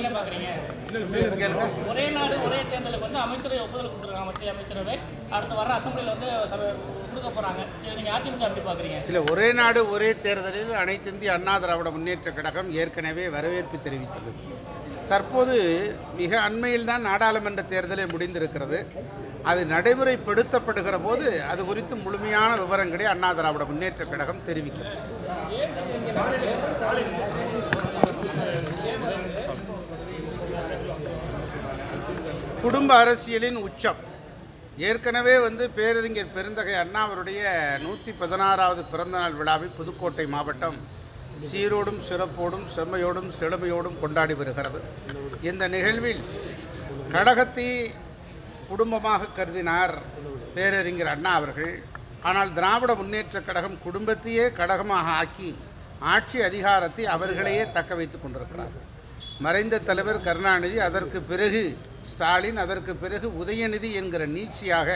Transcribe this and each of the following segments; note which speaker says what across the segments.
Speaker 1: எப்படிலாம் பாக்குறீங்க? ஒரே நாடு ஒரே தேர்தலுக்கு வந்து அமைச்சரவை ஒப்புதல் கொடுத்துருக்காங்க மத்திய அமைச்சரவை. அடுத்து வர அசம்பிளியில் வந்து கொடுக்க போறாங்க. இதை நீங்க அதிமுக எப்படி பாக்குறீங்க?
Speaker 2: இல்லை ஒரே நாடு ஒரே தேர்தலில் அனைத்து இந்திய அண்ணா திராவிட முன்னேற்ற கழகம் ஏற்கனவே வரவேற்பு தெரிவித்தது. தற்போது மிக அண்மையில் தான் நாடாளுமன்ற தேர்தலே முடிந்திருக்கிறது. அது நடைமுறைப்படுத்தப்படுகிற போது அது குறித்து முழுமையான விவரங்களை அண்ணா திராவிட முன்னேற்ற கழகம் தெரிவிக்கிறது குடும்ப அரசியலின் உச்சம். ஏற்கனவே வந்து பேரறிஞர் பெருந்தகை அண்ணா அவருடைய நூற்றி பதினாறாவது பிறந்தநாள் விழாவை புதுக்கோட்டை மாவட்டம் சீரோடும் சிறப்போடும் செம்மையோடும் செழுமையோடும் கொண்டாடி வருகிறது. இந்த நிகழ்வில் கழகத்தை குடும்பமாக கருதினார் பேரறிஞர் அண்ணா அவர்கள். ஆனால் திராவிட முன்னேற்றக் கழகம் குடும்பத்தையே கழகமாக ஆக்கி ஆட்சி அதிகாரத்தை அவர்களையே தக்க வைத்து கொண்டிருக்கிறார். மறைந்த தலைவர் கருணாநிதி அதற்கு பிறகு ஸ்டாலின் அதற்கு பிறகு உதயநிதி என்கிற நீட்சியாக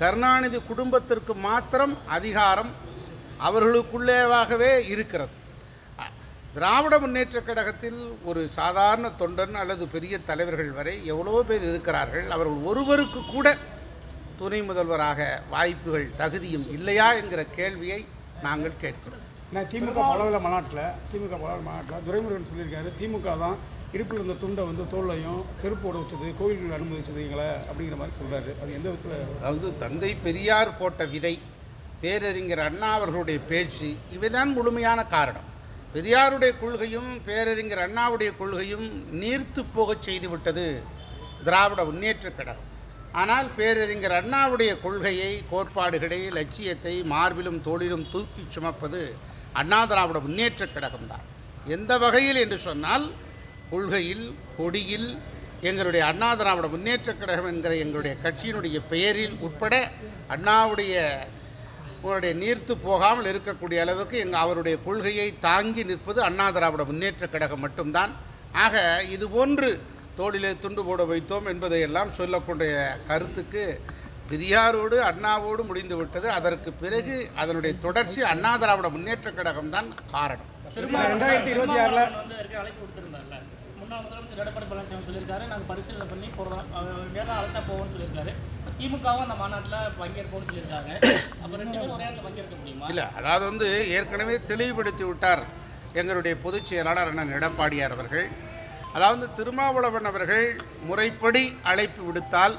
Speaker 2: கருணாநிதி குடும்பத்திற்கு மாத்திரம் அதிகாரம் அவர்களுக்குள்ளேவாகவே இருக்கிறது. திராவிட முன்னேற்ற கழகத்தில் ஒரு சாதாரண தொண்டன் அல்லது பெரிய தலைவர்கள் வரை எவ்வளோ பேர் இருக்கிறார்கள் அவர்கள் ஒருவருக்கு கூட துணை முதல்வராக வாய்ப்புகள் தகுதியும் இல்லையா என்கிற கேள்வியை நாங்கள் கேட்கிறோம்.
Speaker 3: நான் திமுக பலவில மாநாட்டில் திமுக மாநாட்டில் துரைமுருகன் சொல்லியிருக்காரு திமுக தான் இடுப்பில் இருந்த துண்டை வந்து தோல்லையும் செருப்போட வச்சது கோயில்கள் அனுமதிச்சது எங்களை அப்படிங்கிற மாதிரி சொல்கிறாரு அது எந்த விதத்தில்?
Speaker 2: அதாவது தந்தை பெரியார் போட்ட விதை பேரறிஞர் அண்ணா அவர்களுடைய பேச்சு இவைதான் முழுமையான காரணம். பெரியாருடைய கொள்கையும் பேரறிஞர் அண்ணாவுடைய கொள்கையும் நீர்த்து போகச் செய்துவிட்டது திராவிட முன்னேற்றக் கழகம். ஆனால் பேரறிஞர் அண்ணாவுடைய கொள்கையை கோட்பாடுகளை லட்சியத்தை மார்பிலும் தோளிலும் தூக்கிச் சுமப்பது அண்ணா திராவிட முன்னேற்றக் கழகம்தான். எந்த வகையில் என்று சொன்னால் கொள்கையில் கொடியில் எங்களுடைய அண்ணா திராவிட முன்னேற்றக் கழகம் என்கிற எங்களுடைய கட்சியினுடைய பெயரில் உட்பட அண்ணாவுடைய உங்களுடைய நீர்த்து போகாமல் இருக்கக்கூடிய அளவுக்கு எங்கள் அவருடைய கொள்கையை தாங்கி நிற்பது அண்ணா திராவிட முன்னேற்றக் கழகம் மட்டும்தான். ஆக இது போன்று தோளிலே துண்டு போட வைத்தோம் என்பதையெல்லாம் சொல்லக்கூடிய கருத்துக்கு பெரியாரோடு அண்ணாவோடு முடிந்துவிட்டது அதற்கு பிறகு அதனுடைய தொடர்ச்சி அண்ணா திராவிட முன்னேற்றக் கழகம் தான் காரணம்.
Speaker 3: ரெண்டாயிரத்தி இருபத்தி ஆறில்
Speaker 1: திருமாவளவன் வந்து ஏற்கனவே அழைப்பு கொடுத்திருந்தார்ல முன்னாள் முதலமைச்சர் எடப்பாடி பழனிசாமி சொல்லியிருக்காரு. நாங்கள் பரிசீலனை பண்ணி போடுறோம். நேரம் அழைச்சா போவோம்னு சொல்லியிருக்காரு. திமுகவும் அந்த மாநாட்டில் பங்கேற்போம்னு சொல்லியிருக்காங்க. அப்போ ரெண்டு பேரும் ஒரே இடத்துல பங்கேற்க முடியுமா?
Speaker 2: இல்லை அதாவது வந்து ஏற்கனவே தெளிவுபடுத்தி விட்டார் எங்களுடைய பொதுச் செயலாளர் அண்ணன் எடப்பாடியார் அவர்கள். அதாவது திருமாவளவன் அவர்கள் முறைப்படி அழைப்பு விடுத்தால்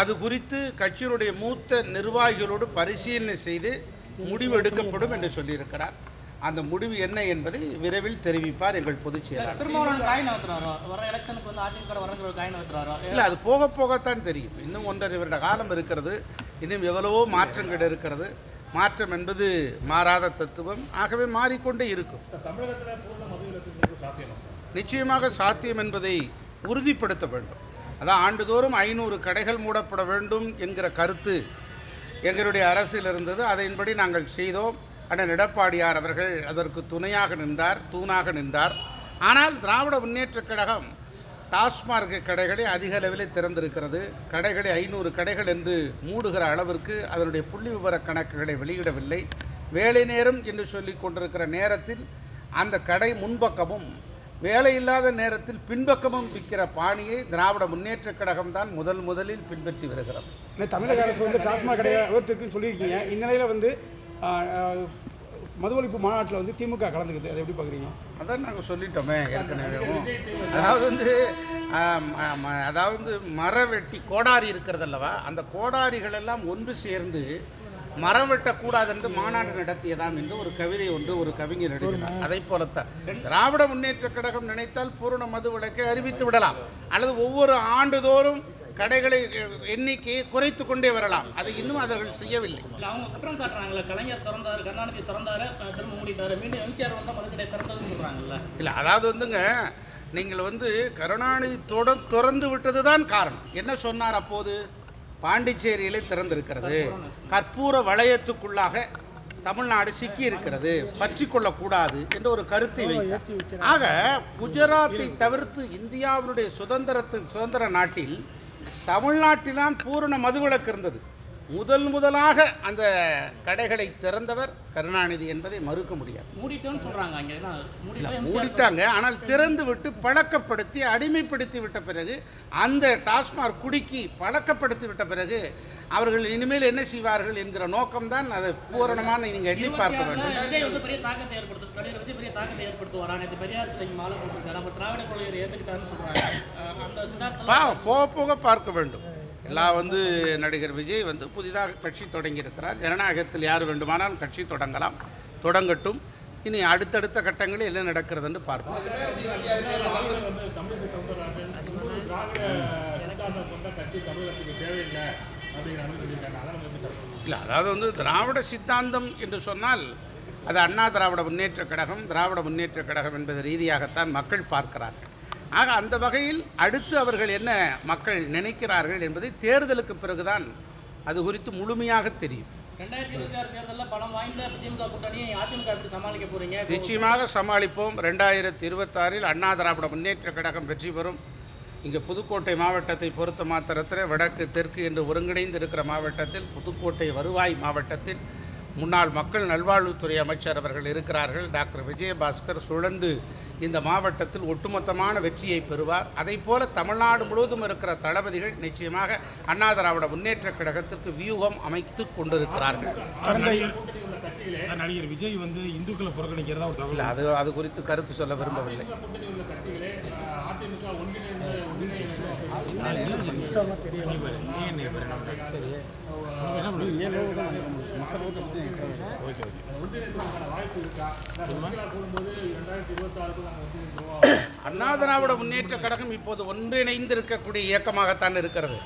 Speaker 2: அது குறித்து கட்சியினுடைய மூத்த நிர்வாகிகளோடு பரிசீலனை செய்து முடிவு எடுக்கப்படும் என்று சொல்லியிருக்கிறார். அந்த முடிவு என்ன என்பதை விரைவில் தெரிவிப்பார் எங்கள் பொதுச் செயலாளர். இல்லை அது போக போகத்தான் தெரியும். இன்னும் ஒன்றரை வருட காலம் இருக்கிறது. இன்னும் எவ்வளவோ மாற்றங்கள் இருக்கிறது. மாற்றம் என்பது மாறாத தத்துவம். ஆகவே மாறிக்கொண்டே இருக்கும். நிச்சயமாக சாத்தியம் என்பதை உறுதிப்படுத்த வேண்டும். அதான் ஆண்டுதோறும் ஐநூறு கடைகள் மூடப்பட வேண்டும் என்கிற கருத்து எங்களுடைய அரசில் இருந்தது. அதன்படி நாங்கள் செய்தோம். அண்ணன் எடப்பாடியார் அவர்கள் அதற்கு துணையாக நின்றார் தூணாக நின்றார். ஆனால் திராவிட முன்னேற்றக் கழகம் டாஸ்மார்க் கடைகளை அதிக அளவில் திறந்திருக்கிறது. கடைகளை ஐநூறு கடைகள் என்று மூடுகிற அளவிற்கு அதனுடைய புள்ளி விவர கணக்குகளை வெளியிடவில்லை. வேலை நேரம் என்று சொல்லி கொண்டிருக்கிற நேரத்தில் அந்த கடை முன்பக்கமும் வேலை இல்லாத நேரத்தில் பின்பக்கமும் விற்கிற பாணியை திராவிட முன்னேற்றக் கழகம் தான் முதல் முதலில் பின்பற்றி வருகிறது.
Speaker 3: தமிழக அரசு வந்து டாஸ்மாக் கடையை விவரத்திற்குன்னு சொல்லியிருக்கீங்க. இந்நிலையில் வந்து மது ஒழிப்பு மாநாட்டில் வந்து திமுக கலந்துக்குது. அதை எப்படி பார்க்குறீங்க?
Speaker 2: அதான் நாங்கள் சொல்லிட்டோமே ஏற்கனவே. அதாவது வந்து அதாவது மர வெட்டி கோடாரி இருக்கிறது அல்லவா? அந்த கோடாரிகள் எல்லாம் ஒன்று சேர்ந்து மரம் வெட்டக்கூடாது என்று மாநாடு நடத்தியதாம் என்று ஒரு கவிதை ஒன்று ஒரு கவிஞர் எழுதினார். அதை போலத்தான். திராவிட முன்னேற்றக் கழகம் நினைத்தால் பூரண மது விலக்கை அறிவித்து விடலாம். அல்லது ஒவ்வொரு ஆண்டுதோறும் கடைகளை எண்ணிக்கையை குறைத்து கொண்டே வரலாம். அதை இன்னும் அவர்கள் செய்யவில்லை.
Speaker 1: அவங்க குற்றம் சாட்டுறாங்கல்ல. கலைஞர் திறந்தாரு கருணாநிதி திறந்தாரு திரும்ப மூடிட்டாரு. மீண்டும் எம்ஜிஆர் வந்தால் மதுக்கடை திறந்ததுன்னு சொல்கிறாங்கல்ல
Speaker 2: இல்லை அதாவது வந்துங்க நீங்கள் வந்து கருணாநிதி தொட திறந்து விட்டது தான் காரணம். என்ன சொன்னார் அப்போது? பாண்டிச்சேரியிலே திறந்திருக்கிறது. கற்பூர வளையத்துக்குள்ளாக தமிழ்நாடு சிக்கி இருக்கிறது பற்றி கொள்ளக்கூடாது என்ற ஒரு கருத்தை வைத்தார். ஆக குஜராத்தை தவிர்த்து இந்தியாவினுடைய சுதந்திரத்து சுதந்திர நாட்டில் தமிழ்நாட்டில்தான் பூரண மதுவிலக்கு இருந்தது. முதல் முதலாக அந்த கடைகளை திறந்தவர் கருணாநிதி என்பதை மறுக்க முடியாது.
Speaker 1: மூடிட்டோன்னு மூடிட்டோம்
Speaker 2: மூடிட்டாங்க. ஆனால் திறந்து விட்டு பழக்கப்படுத்தி அடிமைப்படுத்தி விட்ட பிறகு அந்த டாஸ்மாக் குடிக்கி பழக்கப்படுத்தி விட்ட பிறகு அவர்கள் இனிமேல் என்ன செய்வார்கள் என்கிற நோக்கம்தான் அதை பூரணமான நீங்கள் எண்ணி பார்க்க வேண்டும்.
Speaker 1: விஜய் வந்து பெரிய தாக்கத்தை ஏற்படுத்தும் விஜய் பெரிய தாக்கத்தை பெரியார் சிலைக்கு மாலை போட்டிருக்காரு. அப்ப திராவிட கொள்கையை ஏற்றுக்கிட்டாருன்னு சொல்றாங்க. அஹ் அந்த சித்தார்த்தம்
Speaker 2: பா போக போக பார்க்க வேண்டும். எல்லாம் வந்து நடிகர் விஜய் வந்து புதிதாக கட்சி தொடங்கியிருக்கிறார். ஜனநாயகத்தில் யார் வேண்டுமானாலும் கட்சி தொடங்கலாம் தொடங்கட்டும். இனி அடுத்தடுத்த கட்டங்களில் என்ன நடக்கிறதுன்னு பார்ப்போம். இல்லை அதாவது வந்து திராவிட சித்தாந்தம் என்று சொன்னால் அது அண்ணா திராவிட முன்னேற்றக் கழகம் திராவிட முன்னேற்றக் கழகம் என்பது ரீதியாகத்தான் மக்கள் பார்க்கிறார்கள். ஆக அந்த வகையில் அடுத்து அவர்கள் என்ன மக்கள் நினைக்கிறார்கள் என்பதை தேர்தலுக்கு பிறகுதான் அது குறித்து முழுமையாக தெரியும். நிச்சயமாக சமாளிப்போம். ரெண்டாயிரத்தி இருபத்தாறில் அண்ணா திராவிட முன்னேற்றக் கழகம் வெற்றி பெறும். இங்கே புதுக்கோட்டை மாவட்டத்தை பொறுத்த மாத்திரத்தில் வடக்கு தெற்கு என்று ஒருங்கிணைந்து இருக்கிற மாவட்டத்தில் புதுக்கோட்டை வருவாய் மாவட்டத்தில் முன்னாள் மக்கள் நல்வாழ்வுத்துறை அமைச்சர் அவர்கள் இருக்கிறார்கள். டாக்டர் விஜயபாஸ்கர் சுழன்று இந்த மாவட்டத்தில் ஒட்டுமொத்தமான வெற்றியை பெறுவார். அதைப் போல தமிழ்நாடு முழுவதும் இருக்கிற தளபதிகள் நிச்சயமாக அண்ணா திராவிட முன்னேற்றக் கழகத்திற்கு வியூகம் அமைத்து கொண்டிருக்கிறார்கள்.
Speaker 4: நடிகர் விஜய் வந்து இந்துக்களை புறக்கணிக்கிறதா ஒரு தகவல்?
Speaker 2: இல்லை அது அது குறித்து கருத்து சொல்ல விரும்பவில்லை. அண்ணா திராவிட முன்னேற்ற கழகம் இப்போது ஒன்றிணைந்து இருக்கக்கூடிய இயக்கமாகத்தான் இருக்கிறது.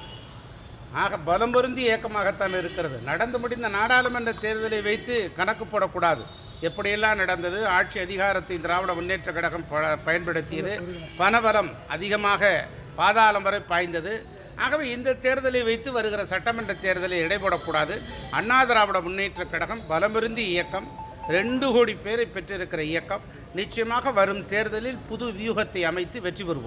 Speaker 2: ஆக பலம் பொருந்தி இயக்கமாகத்தான் இருக்கிறது. நடந்து முடிந்த நாடாளுமன்ற தேர்தலை வைத்து கணக்கு போடக்கூடாது. எப்படியெல்லாம் நடந்தது? ஆட்சி அதிகாரத்தை திராவிட முன்னேற்ற கழகம் ப- பயன்படுத்தியது. பணபலம் அதிகமாக பாதாளம் வரை பாய்ந்தது. ஆகவே இந்த தேர்தலை வைத்து வருகிற சட்டமன்ற தேர்தலை இடைபடக்கூடாது. அண்ணா திராவிட முன்னேற்ற கழகம் பலமிருந்தி இயக்கம் ரெண்டு கோடி பேரை பெற்றிருக்கிற இயக்கம் நிச்சயமாக வரும் தேர்தலில் புது வியூகத்தை அமைத்து வெற்றி பெறுவோம்.